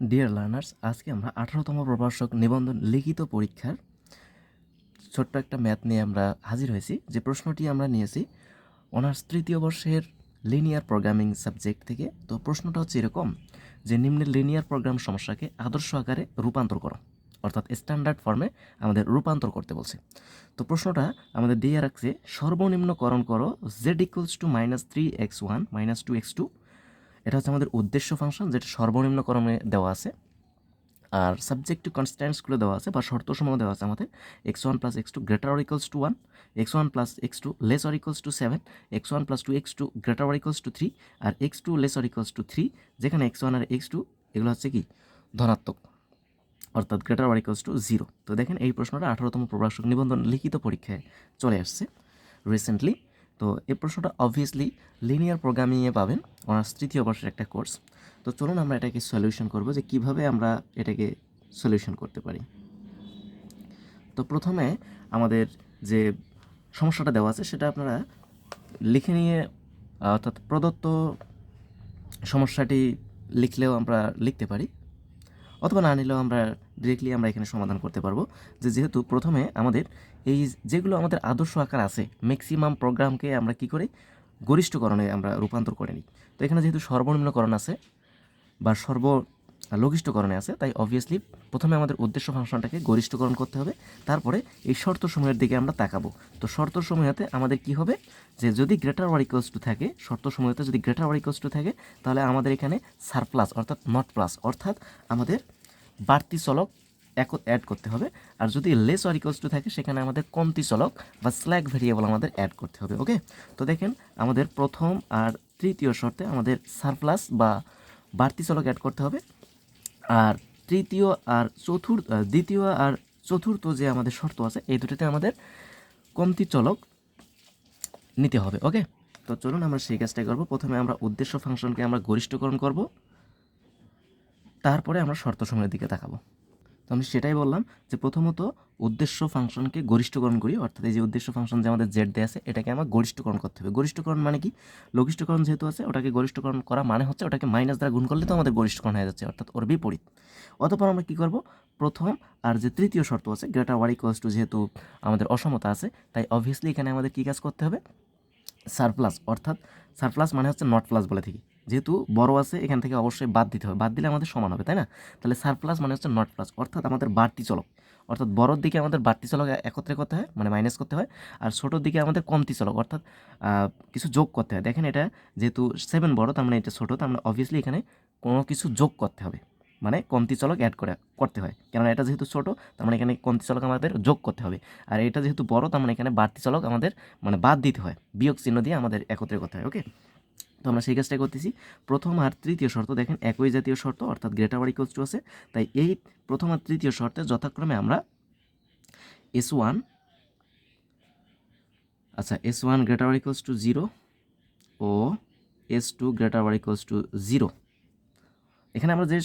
Dear learners আজকে আমরা আঠারোতম প্রভাষক নিবন্ধন লিখিত পরীক্ষার ছোট্ট একটা ম্যাথ নিয়ে আমরা হাজির হয়েছি। যে প্রশ্নটি আমরা নিয়েছি অনার্স তৃতীয় বর্ষের লিনিয়ার প্রোগ্রামিং সাবজেক্ট থেকে, তো প্রশ্নটা হচ্ছে এরকম, যে নিম্নের লিনিয়ার প্রোগ্রাম সমস্যাকে আদর্শ আকারে রূপান্তর করো, অর্থাৎ স্ট্যান্ডার্ড ফর্মে আমাদের রূপান্তর করতে বলছে। তো প্রশ্নটা আমাদের দিয়ে রাখছে, সর্বনিম্নকরণ করো Z equals to minus three X one minus two X two এটা হচ্ছে আমাদের উদ্দেশ্য ফাংশন যেটা সর্বনিম্ন ক্রমে দেওয়া আছে। আর সাবজেক্টিভ কনস্ট্যান্টসগুলো দেওয়া আছে, বা শর্ত সমূহ দেওয়া আছে আমাদের। X one plus X two greater equals to one X one plus X two less or equals to seven X one plus two X two greater equals to three R X two less or equals to three যেখানে X one আর X two এগুলো হচ্ছে কি? ধনাত্মক, অর্থাৎ greater or equals to zero তো দেখেন এই প্রশ্নটা আঠারোতম প্রভাষক নিবন্ধন লিখিত পরীক্ষায় চলে আসছে রিসেন্টলি তো এই প্রশ্নটা অবভিয়াসলি লিনিয়ার প্রোগ্রামিংয়ে পাবেন অনার্স তৃতীয় বর্ষের একটা কোর্স তো চলুন আমরা এটাকে সলিউশন করব যে কীভাবে আমরা এটাকে সলিউশন করতে পারি। তো প্রথমে আমাদের যে সমস্যাটা দেওয়া আছে সেটা আপনারা লিখে নিয়ে, অর্থাৎ প্রদত্ত সমস্যাটি লিখলেও আমরা লিখতে পারি, অথবা না নিলেও আমরা ডিরেক্টলি আমরা এখানে সমাধান করতে পারব। যে যেহেতু প্রথমে আমাদের এই যেগুলো আমাদের আদর্শ আকার আছে ম্যাক্সিমাম প্রোগ্রামকে আমরা কি করি? গরিষ্ঠকরণে আমরা রূপান্তর করে নিই। তো এখানে যেহেতু সর্বনিম্নকরণ আছে বা সর্ব লঘিষ্ঠকরণে আছে, তাই অবভিয়াসলি প্রথমে আমাদের উদ্দেশ্য ফাংশনটাকে গরিষ্ঠকরণ করতে হবে। তারপরে এই শর্ত সমূহের দিকে আমরা তাকাবো। তো শর্ত সমূহেতে আমাদের কি হবে? যে যদি গ্রেটার ওয়ার ইকোয়ালস টু থাকে শর্ত সমূহেতে যদি গ্রেটার ওয়ার ইকোয়ালস টু থাকে, তাহলে আমাদের এখানে সারপ্লাস অর্থাৎ নট প্লাস অর্থাৎ আমাদের বাড়তি চলক এক অ্যাড করতে হবে। আর যদি লেস অর ইকোয়ালস টু থাকে, সেখানে আমাদের কমতি চলক বা স্ল্যাক ভেরিয়েবল আমাদের অ্যাড করতে হবে ওকে তো দেখেন, আমাদের প্রথম আর তৃতীয় শর্তে আমাদের সারপ্লাস বা বাড়তি চলক অ্যাড করতে হবে। আর তৃতীয় আর চতুর্থ দ্বিতীয় আর চতুর্থ যে আমাদের শর্ত আছে, এই দুটোতে আমাদের কমতি চলক নিতে হবে ওকে তো চলুন আমরা সেই কাজটাই করব। প্রথমে আমরা উদ্দেশ্য ফাংশনকে আমরা গরিষ্ঠকরণ করব। তারপরে আমরা শর্ত সময়ের দিকে তাকাবো। তো আমি সেটাই বললাম যে প্রথমত উদ্দেশ্য ফাংশনকে গরিষ্ঠকরণ করি, অর্থাৎ এই যে উদ্দেশ্য ফাংশন যে আমাদের জেড দেওয়া আছে, এটাকে আমার গরিষ্ঠকরণ করতে হবে। গরিষ্ঠকরণ মানে কি? লঘিষ্ঠকরণ যেহেতু আছে, ওটাকে গরিষ্ঠকরণ করা মানে হচ্ছে ওটাকে মাইনাস দ্বারা গুণ করলে তো আমাদের গরিষ্ঠকরণ হয়ে যাচ্ছে, অর্থাৎ ওর বিপরীত। অতপর আমরা কী করব? প্রথম আর যে তৃতীয় শর্ত আছে গ্রেটার ওয়ার ইকুয়ালস টু যেহেতু আমাদের অসমতা আছে, তাই অবভিয়াসলি এখানে আমাদের কী কাজ করতে হবে? সারপ্লাস অর্থাৎ সারপ্লাস মানে হচ্ছে নট প্লাস বলে থাকি। যেহেতু বড় আছে, এখান থেকে অবশ্যই বাদ দিতে হবে। বাদ দিলে আমাদের সমান হবে, তাই না? তাহলে সারপ্লাস মানে হচ্ছে নট প্লাস অর্থাৎ আমাদের বাড়তি চলক। অর্থাৎ বড়োর দিকে আমাদের বাড়তি চলক একত্রে করতে হয় মানে মাইনাস করতে হয়, আর ছোটোর দিকে আমাদের কমতি চলক, অর্থাৎ কিছু যোগ করতে হয়। দেখেন এটা যেহেতু সেভেন বড়, তার মানে এটা ছোটো, তার মানে অবভিয়াসলি এখানে কোনো কিছু যোগ করতে হবে মানে কমতি চলক অ্যাড করে, করতে হয়। কেননা এটা যেহেতু ছোটো, তার মানে এখানে কমতি চলক আমাদের যোগ করতে হবে। আর এটা যেহেতু বড়, তার মানে এখানে বাড়তি চলক আমাদের মানে বাদ দিতে হয়, বিয়োগ চিহ্ন দিয়ে আমাদের একত্রে করতে হয় ওকে তো আমরা সেই কাজটাই করতেছি। প্রথম আর তৃতীয় শর্ত, দেখেন একই জাতীয় শর্ত, অর্থাৎ গ্রেটার ওয়ার টু আছে। তাই এই প্রথম আর তৃতীয় শর্তে যথাক্রমে আমরা এস ওয়ান আচ্ছা S one greater or to zero O S two greater or to zero এখানে আমরা যে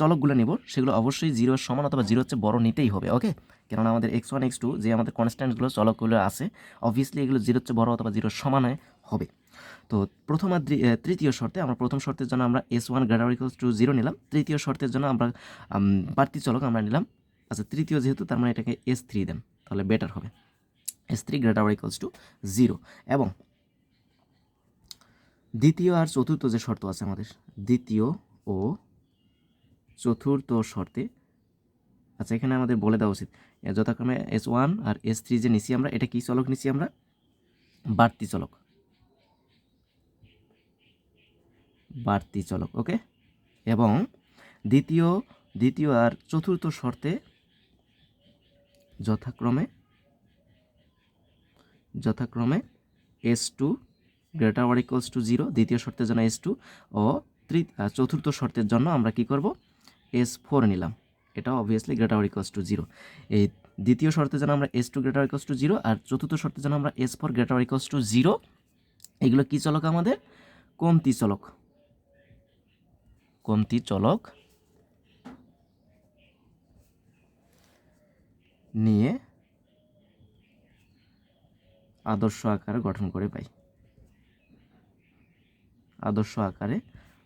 চলকগুলো নিব, সেগুলো অবশ্যই জিরোর সমান অথবা জিরো হচ্ছে বড় নিতেই হবে ওকে কেননা আমাদের এক্স ওয়ান এক্স টু যে আমাদের কনস্ট্যান্টগুলো চলকগুলো আছে অবভিয়াসলি এগুলো জিরোর চেয়ে বড় অথবা জিরোর সমানে হবে। তো প্রথম আর তৃতীয় শর্তে, আমরা প্রথম শর্তের জন্য আমরা S one greater equals to zero নিলাম। তৃতীয় শর্তের জন্য আমরা বাড়তি চলক আমরা নিলাম। আচ্ছা তৃতীয় যেহেতু, তার মানে এটাকে এস থ্রি দেন, তাহলে বেটার হবে। S three greater equals to zero এবং দ্বিতীয় আর চতুর্থ যে শর্ত আছে আমাদের, দ্বিতীয় ও চতুর্থ শর্তে আচ্ছা এখানে আমাদের বলে দেওয়া উচিত যথাক্রমে এস ওয়ান আর এস থ্রি যে নিছি আমরা, এটা কি চলক নিছি আমরা? বাড়তি চলক। বাড়তি চলক ওকে এবং দ্বিতীয় দ্বিতীয় আর চতুর্থ শর্তে যথাক্রমে যথাক্রমে S two greater or to zero দ্বিতীয় শর্তের জন্য এস টু ও চতুর্থ শর্তের জন্য আমরা কি করব? এস ফোর নিলাম। এটা obviously greater or to zero এই দ্বিতীয় শর্তের জন্য আমরা S two greater equals to zero আর চতুর্থ শর্তের জন্য আমরা S four greater equals to zero এগুলো কী চলক আমাদের? কমতি চলক। কমতি চলক নিয়ে আদর্শ আকার গঠন করে পাই। আদর্শ আকারে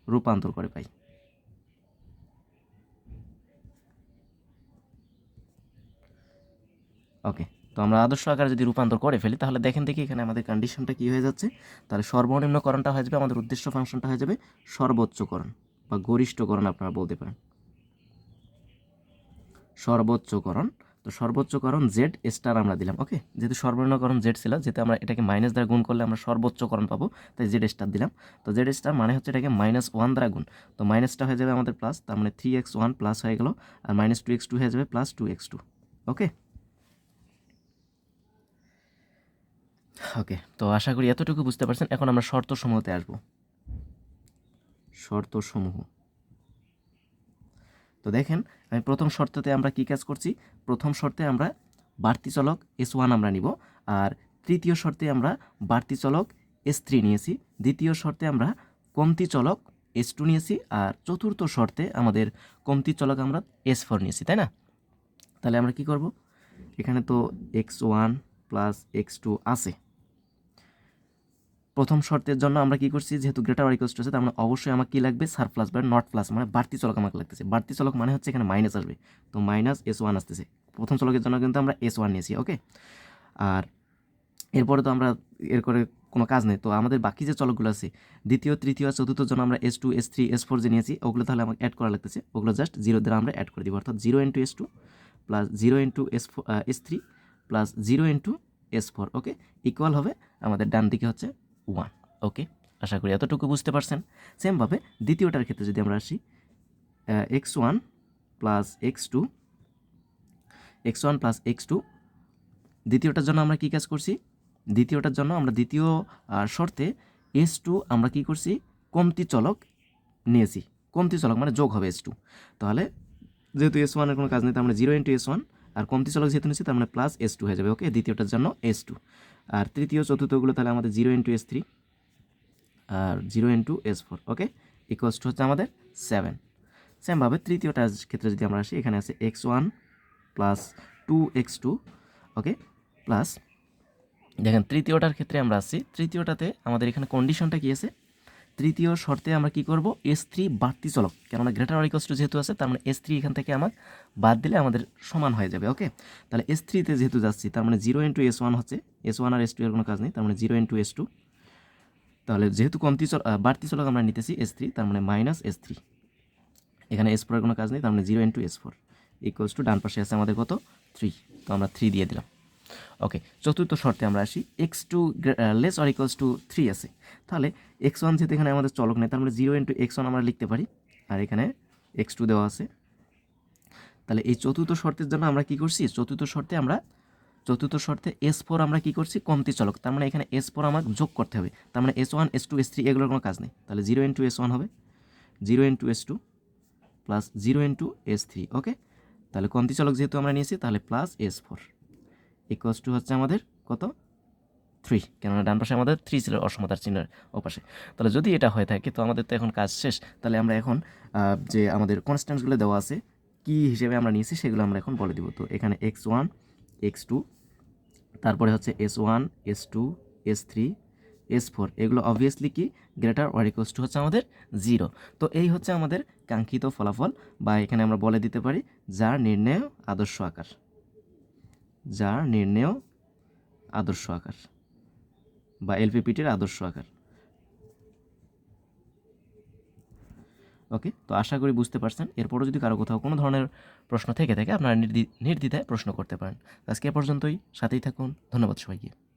রূপান্তর করে পাই। ওকে, তো আমরা আদর্শ আকারে যদি রূপান্তর করে ফেলি, তাহলে দেখেন দেখি এখানে আমাদের কন্ডিশনটা কী হয়ে যাচ্ছে। তাহলে সর্বনিম্নকরণটা হয়ে যাবে, আমাদের উদ্দেশ্য ফাংশনটা হয়ে যাবে সর্বোচ্চকরণ। বা গরিষ্ঠকরণ আপনারা বলতে পারেন। সর্বোচ্চকরণ, তো সর্বোচ্চকরণ জেড স্টার আমরা দিলাম ওকে যেহেতু সর্বনিম্নকরণ জেড ছিল, যেহেতু আমরা এটাকে মাইনাস দ্বারা গুণ করলে আমরা সর্বোচ্চকরণ পাবো, তাই জেড স্টার দিলাম। তো জেড স্টার মানে হচ্ছে এটাকে মাইনাস ওয়ান দ্বারা গুণ। তো মাইনাসটা হয়ে যাবে আমাদের প্লাস তার মানে থ্রি এক্স ওয়ান প্লাস হয়ে গেল, আর মাইনাস টু এক্স টু হয়ে যাবে plus two X two okay okay তো আশা করি এতটুকু বুঝতে পারছেন। এখন আমরা শর্ত সমূহতে আসব। শর্ত সমূহ তো দেখেন, আমি প্রথম শর্ততে আমরা কি কাজ করছি? প্রথম শর্তে আমরা বাড়তি চলক এস ওয়ান আমরা নিব, আর তৃতীয় শর্তে আমরা বাড়তি চলক এস থ্রি নিয়েছি, দ্বিতীয় শর্তে আমরা কমতি চলক এস টু নিয়েছি, আর চতুর্থ শর্তে আমাদের কমতি চলক আমরা এস ফোর নিয়েছি, তাই না? তাহলে আমরা কি করব? এখানে তো X one plus X two আছে। প্রথম শর্তের জন্য আমরা কী করছি? যেহেতু গ্রেটার ওয়ারিকোস্ট আছে, তার মানে অবশ্যই আমাকে কী লাগবে? সার প্লাস বা নট প্লাস মানে বাড়তি চলক আমাকে লাগতেছে। বাড়তি চলক মানে হচ্ছে এখানে মাইনাস আসবে। তো মাইনাস এস ওয়ান আসতেছে। প্রথম চলকের জন্য কিন্তু আমরা এস ওয়ান নিয়েছি ওকে আর এরপরে তো আমরা এর করে কোনো কাজ নেই। তো আমাদের বাকি যে চলকগুলো আছে, দ্বিতীয়, তৃতীয় আর চতুর্থ জন্য আমরা S two S three S four যে নিয়েছি, ওগুলো তাহলে আমাকে অ্যাড করা লাগতেছে। ওগুলো জাস্ট জিরো দ্বারা আমরা অ্যাড করে দিব। অর্থাৎ zero into S two plus zero into S S three plus zero into S four okay equal হবে আমাদের ডান দিকে হচ্ছে ওয়ান ওকে আশা করি এতটুকু বুঝতে পারছেন। সেমভাবে দ্বিতীয়টার ক্ষেত্রে যদি আমরা আসি X one plus X two X one plus X two দ্বিতীয়টার জন্য আমরা কী কাজ করছি? দ্বিতীয়টার জন্য আমরা দ্বিতীয় শর্তে এস টু আমরা কী করছি? কমতি চলক নিয়েছি। কমতি চলক মানে যোগ হবে এস টু তাহলে যেহেতু এস ওয়ানের কোনো কাজ নেই, তার মানে জিরো ইন্টু এস ওয়ান আর কমতি চলক যেহেতু নিচ্ছি, তার মানে প্লাস এস টু হয়ে যাবে। ওকে দ্বিতীয়টার জন্য এস টু আর তৃতীয়, চতুর্থগুলো তাহলে আমাদের zero into S three R zero into S four okay equals to হচ্ছে আমাদের সেভেন সেমভাবে তৃতীয়টার ক্ষেত্রে যদি আমরা আসি, এখানে আছে X one plus two X two okay plus দেখেন তৃতীয়টার ক্ষেত্রে আমরা আসছি। তৃতীয়টাতে আমাদের এখানে কন্ডিশনটা কী আছে? তৃতীয় শর্তে আমরা কি করব? এস থ্রি বাড়তি চলক। কেননা গ্রেটার অরিকস্ট যেহেতু আছে, তার মানে এস থ্রি এখান থেকে আমার বাদ দিলে আমাদের সমান হয়ে যাবে ওকে তাহলে এস থ্রিতে যেহেতু যাচ্ছি, তার মানে জিরো ইন্টু এস ওয়ান হচ্ছে এস ওয়ান আর এস টু এর কোনো কাজ নেই, তার মানে জিরো ইন্টু এস টু তাহলে যেহেতু কমতি চল বাড়তি চলক আমরা নিতেছি এস থ্রি তার মানে মাইনাস এস থ্রি এখানে এস ফোরের কোনো কাজ নেই, তার মানে zero into S four equals to ডান পাশে আছে আমাদের কত? থ্রি তো আমরা থ্রি দিয়ে দিলাম। ওকে চতুর্থ শর্তে আমরা আসি X two less or equals to three আছে। তাহলে এক্স ওয়ান যেহেতু এখানে আমাদের চলক নেই, তার মানে জিরো ইন্টু এক্স ওয়ান আমরা লিখতে পারি। আর এখানে এক্স টু দেওয়া আছে। তাহলে এই চতুর্থ শর্তের জন্য আমরা কি করছি? চতুর্থ শর্তে আমরা, চতুর্থ শর্তে এস ফোর আমরা কি করছি? কমতি চলক। তার মানে এখানে এস ফোর আমার যোগ করতে হবে। তার মানে S one S two S three এগুলোর কোনো কাজ নেই। তাহলে জিরো ইন্টু এস ওয়ান হবে। Zero into S two plus zero into S three okay তাহলে কমতি চলক যেহেতু আমরা নিয়েছি, তাহলে plus S four equals to হচ্ছে আমাদের কত? থ্রি কেননা ডান পাশে আমাদের থ্রি ছিল অসমতার চিহ্নের ওপাশে। তাহলে যদি এটা হয়ে থাকে, তো আমাদের তো এখন কাজ শেষ। তাহলে আমরা এখন যে আমাদের কনস্ট্যান্টসগুলো দেওয়া আছে, কি হিসেবে আমরা নিয়েছি সেগুলো আমরা এখন বলে দিব। তো এখানে এক্স ওয়ান এক্স টু তারপরে হচ্ছে s one s two s three s four এগুলো অবভিয়াসলি কি? গ্রেটার ওয়ার ইকোয়াস টু হচ্ছে আমাদের জিরো তো এই হচ্ছে আমাদের কাঙ্ক্ষিত ফলাফল, বা এখানে আমরা বলে দিতে পারি যার নির্ণয় আদর্শ আকার। যার নির্ণেয় আদর্শ আকার বা এলপিপিটির আদর্শ আকার। ওকে, তো আশা করি বুঝতে পারছেন। এরপরও যদি কারও কোথাও কোনো ধরনের প্রশ্ন থেকে থাকে, আপনারা নির্দি, নির্দ্বিধায় প্রশ্ন করতে পারেন। আজকে এ পর্যন্তই। সাথেই থাকুন। ধন্যবাদ সবাইকে।